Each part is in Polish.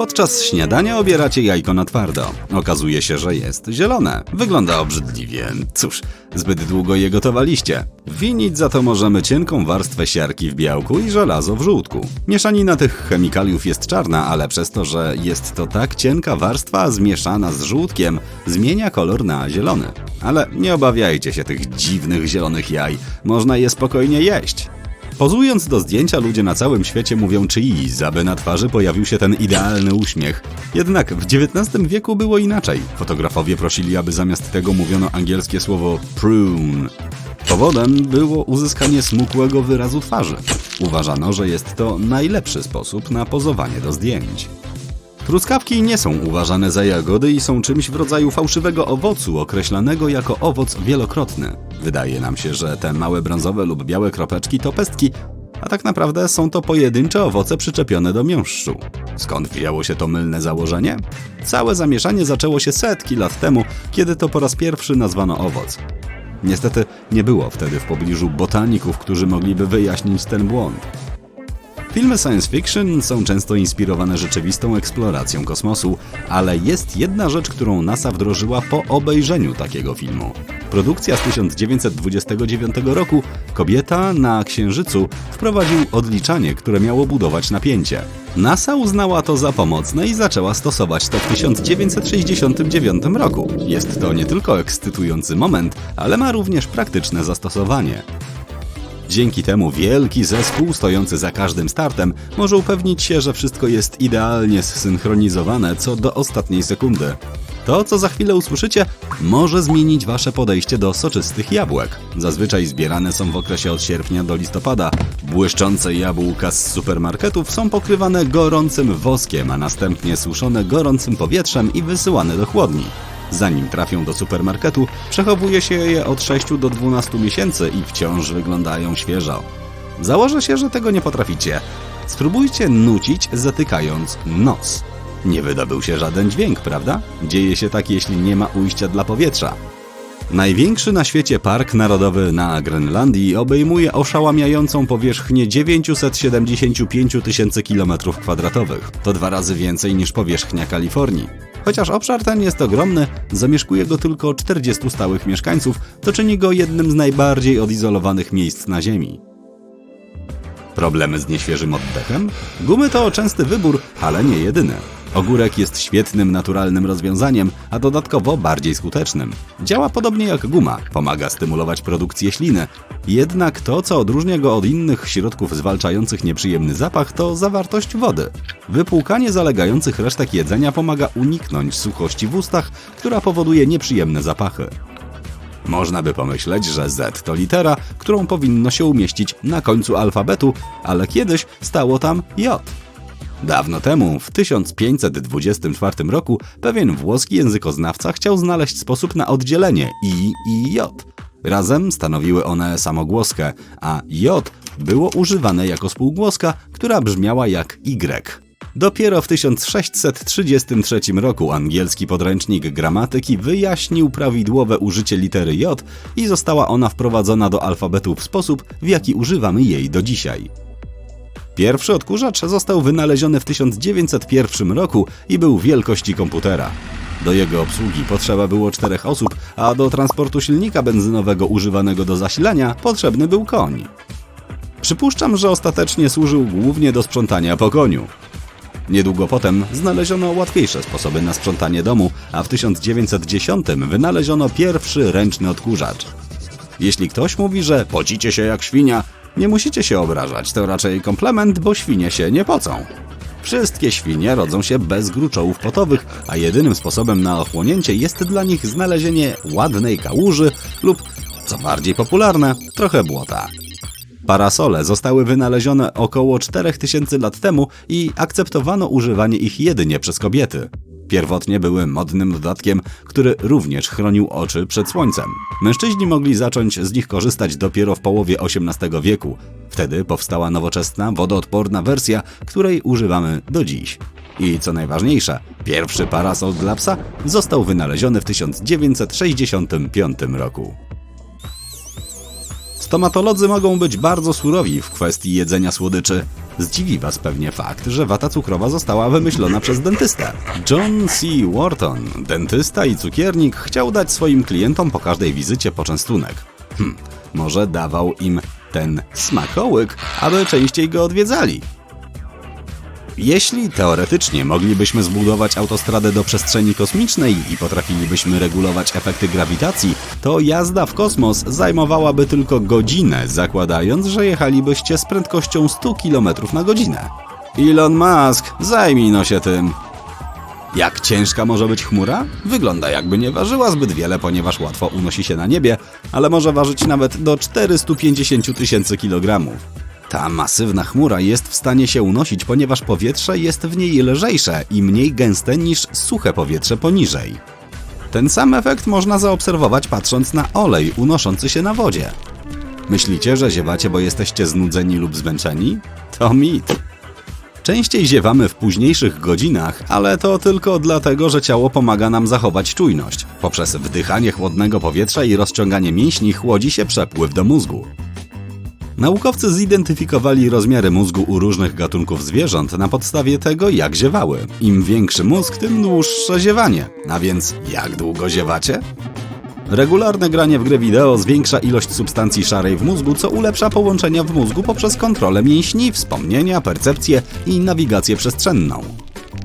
Podczas śniadania obieracie jajko na twardo. Okazuje się, że jest zielone. Wygląda obrzydliwie. Cóż, zbyt długo je gotowaliście. Winić za to możemy cienką warstwę siarki w białku i żelazo w żółtku. Mieszanina tych chemikaliów jest czarna, ale przez to, że jest to tak cienka warstwa zmieszana z żółtkiem, zmienia kolor na zielony. Ale nie obawiajcie się tych dziwnych zielonych jaj. Można je spokojnie jeść. Pozując do zdjęcia, ludzie na całym świecie mówią cheese, aby na twarzy pojawił się ten idealny uśmiech. Jednak w XIX wieku było inaczej. Fotografowie prosili, aby zamiast tego mówiono angielskie słowo prune. Powodem było uzyskanie smukłego wyrazu twarzy. Uważano, że jest to najlepszy sposób na pozowanie do zdjęć. Truskawki nie są uważane za jagody i są czymś w rodzaju fałszywego owocu, określanego jako owoc wielokrotny. Wydaje nam się, że te małe brązowe lub białe kropeczki to pestki, a tak naprawdę są to pojedyncze owoce przyczepione do miąższu. Skąd wzięło się to mylne założenie? Całe zamieszanie zaczęło się setki lat temu, kiedy to po raz pierwszy nazwano owoc. Niestety nie było wtedy w pobliżu botaników, którzy mogliby wyjaśnić ten błąd. Filmy science fiction są często inspirowane rzeczywistą eksploracją kosmosu, ale jest jedna rzecz, którą NASA wdrożyła po obejrzeniu takiego filmu. Produkcja z 1929 roku Kobieta na Księżycu wprowadził odliczanie, które miało budować napięcie. NASA uznała to za pomocne i zaczęła stosować to w 1969 roku. Jest to nie tylko ekscytujący moment, ale ma również praktyczne zastosowanie. Dzięki temu wielki zespół stojący za każdym startem może upewnić się, że wszystko jest idealnie zsynchronizowane co do ostatniej sekundy. To, co za chwilę usłyszycie, może zmienić wasze podejście do soczystych jabłek. Zazwyczaj zbierane są w okresie od sierpnia do listopada. Błyszczące jabłka z supermarketów są pokrywane gorącym woskiem, a następnie suszone gorącym powietrzem i wysyłane do chłodni. Zanim trafią do supermarketu, przechowuje się je od 6 do 12 miesięcy i wciąż wyglądają świeżo. Założę się, że tego nie potraficie. Spróbujcie nucić, zatykając nos. Nie wydobył się żaden dźwięk, prawda? Dzieje się tak, jeśli nie ma ujścia dla powietrza. Największy na świecie park narodowy na Grenlandii obejmuje oszałamiającą powierzchnię 975 tysięcy km2. To dwa razy więcej niż powierzchnia Kalifornii. Chociaż obszar ten jest ogromny, zamieszkuje go tylko 40 stałych mieszkańców, to czyni go jednym z najbardziej odizolowanych miejsc na Ziemi. Problemy z nieświeżym oddechem? Gumy to częsty wybór, ale nie jedyny. Ogórek jest świetnym naturalnym rozwiązaniem, a dodatkowo bardziej skutecznym. Działa podobnie jak guma, pomaga stymulować produkcję śliny. Jednak to, co odróżnia go od innych środków zwalczających nieprzyjemny zapach, to zawartość wody. Wypłukanie zalegających resztek jedzenia pomaga uniknąć suchości w ustach, która powoduje nieprzyjemne zapachy. Można by pomyśleć, że Z to litera, którą powinno się umieścić na końcu alfabetu, ale kiedyś stało tam J. Dawno temu, w 1524 roku, pewien włoski językoznawca chciał znaleźć sposób na oddzielenie I i J. Razem stanowiły one samogłoskę, a J było używane jako spółgłoska, która brzmiała jak Y. Dopiero w 1633 roku angielski podręcznik gramatyki wyjaśnił prawidłowe użycie litery J i została ona wprowadzona do alfabetu w sposób, w jaki używamy jej do dzisiaj. Pierwszy odkurzacz został wynaleziony w 1901 roku i był wielkości komputera. Do jego obsługi potrzeba było czterech osób, a do transportu silnika benzynowego używanego do zasilania potrzebny był koń. Przypuszczam, że ostatecznie służył głównie do sprzątania po koniu. Niedługo potem znaleziono łatwiejsze sposoby na sprzątanie domu, a w 1910 wynaleziono pierwszy ręczny odkurzacz. Jeśli ktoś mówi, że pocicie się jak świnia, nie musicie się obrażać, to raczej komplement, bo świnie się nie pocą. Wszystkie świnie rodzą się bez gruczołów potowych, a jedynym sposobem na ochłonięcie jest dla nich znalezienie ładnej kałuży lub, co bardziej popularne, trochę błota. Parasole zostały wynalezione około 4000 lat temu i akceptowano używanie ich jedynie przez kobiety. Pierwotnie były modnym dodatkiem, który również chronił oczy przed słońcem. Mężczyźni mogli zacząć z nich korzystać dopiero w połowie XVIII wieku. Wtedy powstała nowoczesna, wodoodporna wersja, której używamy do dziś. I co najważniejsze, pierwszy parasol dla psa został wynaleziony w 1965 roku. Stomatolodzy mogą być bardzo surowi w kwestii jedzenia słodyczy. Zdziwi Was pewnie fakt, że wata cukrowa została wymyślona przez dentystę. John C. Wharton, dentysta i cukiernik, chciał dać swoim klientom po każdej wizycie poczęstunek. Hm, może dawał im ten smakołyk, aby częściej go odwiedzali. Jeśli teoretycznie moglibyśmy zbudować autostradę do przestrzeni kosmicznej i potrafilibyśmy regulować efekty grawitacji, to jazda w kosmos zajmowałaby tylko godzinę, zakładając, że jechalibyście z prędkością 100 km na godzinę. Elon Musk, zajmij no się tym. Jak ciężka może być chmura? Wygląda jakby nie ważyła zbyt wiele, ponieważ łatwo unosi się na niebie, ale może ważyć nawet do 450 tysięcy kilogramów. Ta masywna chmura jest w stanie się unosić, ponieważ powietrze jest w niej lżejsze i mniej gęste niż suche powietrze poniżej. Ten sam efekt można zaobserwować patrząc na olej unoszący się na wodzie. Myślicie, że ziewacie, bo jesteście znudzeni lub zmęczeni? To mit. Częściej ziewamy w późniejszych godzinach, ale to tylko dlatego, że ciało pomaga nam zachować czujność. Poprzez wdychanie chłodnego powietrza i rozciąganie mięśni chłodzi się przepływ do mózgu. Naukowcy zidentyfikowali rozmiary mózgu u różnych gatunków zwierząt na podstawie tego, jak ziewały. Im większy mózg, tym dłuższe ziewanie. A więc jak długo ziewacie? Regularne granie w gry wideo zwiększa ilość substancji szarej w mózgu, co ulepsza połączenia w mózgu poprzez kontrolę mięśni, wspomnienia, percepcję i nawigację przestrzenną.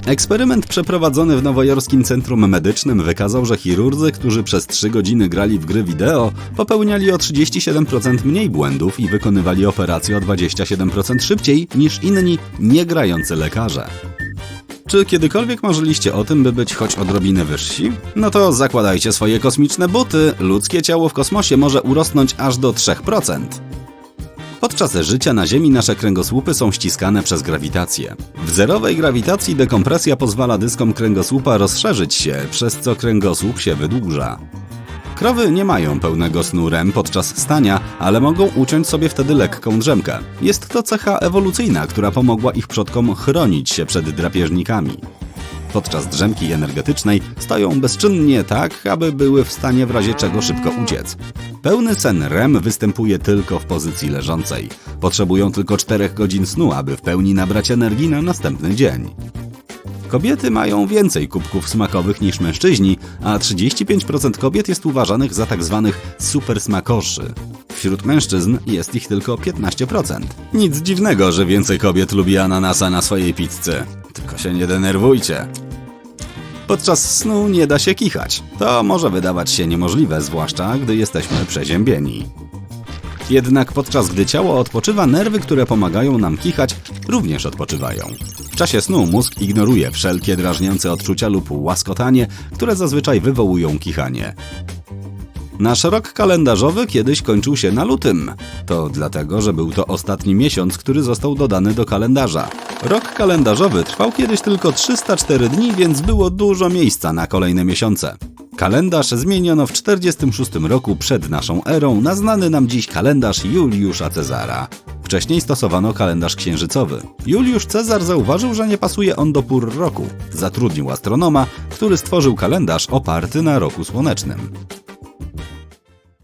Eksperyment przeprowadzony w nowojorskim centrum medycznym wykazał, że chirurdzy, którzy przez 3 godziny grali w gry wideo, popełniali o 37% mniej błędów i wykonywali operacje o 27% szybciej niż inni niegrający lekarze. Czy kiedykolwiek marzyliście o tym, by być choć odrobinę wyżsi? No to zakładajcie swoje kosmiczne buty. Ludzkie ciało w kosmosie może urosnąć aż do 3%. Podczas życia na Ziemi nasze kręgosłupy są ściskane przez grawitację. W zerowej grawitacji dekompresja pozwala dyskom kręgosłupa rozszerzyć się, przez co kręgosłup się wydłuża. Krowy nie mają pełnego snu REM podczas stania, ale mogą uciąć sobie wtedy lekką drzemkę. Jest to cecha ewolucyjna, która pomogła ich przodkom chronić się przed drapieżnikami. Podczas drzemki energetycznej stoją bezczynnie tak, aby były w stanie w razie czego szybko uciec. Pełny sen REM występuje tylko w pozycji leżącej. Potrzebują tylko 4 godzin snu, aby w pełni nabrać energii na następny dzień. Kobiety mają więcej kubków smakowych niż mężczyźni, a 35% kobiet jest uważanych za tak zwanych supersmakoszy. Wśród mężczyzn jest ich tylko 15%. Nic dziwnego, że więcej kobiet lubi ananasa na swojej pizzy. Tylko się nie denerwujcie. Podczas snu nie da się kichać. To może wydawać się niemożliwe, zwłaszcza gdy jesteśmy przeziębieni. Jednak podczas gdy ciało odpoczywa, nerwy, które pomagają nam kichać, również odpoczywają. W czasie snu mózg ignoruje wszelkie drażniące odczucia lub łaskotanie, które zazwyczaj wywołują kichanie. Nasz rok kalendarzowy kiedyś kończył się na lutym. To dlatego, że był to ostatni miesiąc, który został dodany do kalendarza. Rok kalendarzowy trwał kiedyś tylko 304 dni, więc było dużo miejsca na kolejne miesiące. Kalendarz zmieniono w 46 roku przed naszą erą na znany nam dziś kalendarz Juliusza Cezara. Wcześniej stosowano kalendarz księżycowy. Juliusz Cezar zauważył, że nie pasuje on do pór roku. Zatrudnił astronoma, który stworzył kalendarz oparty na roku słonecznym.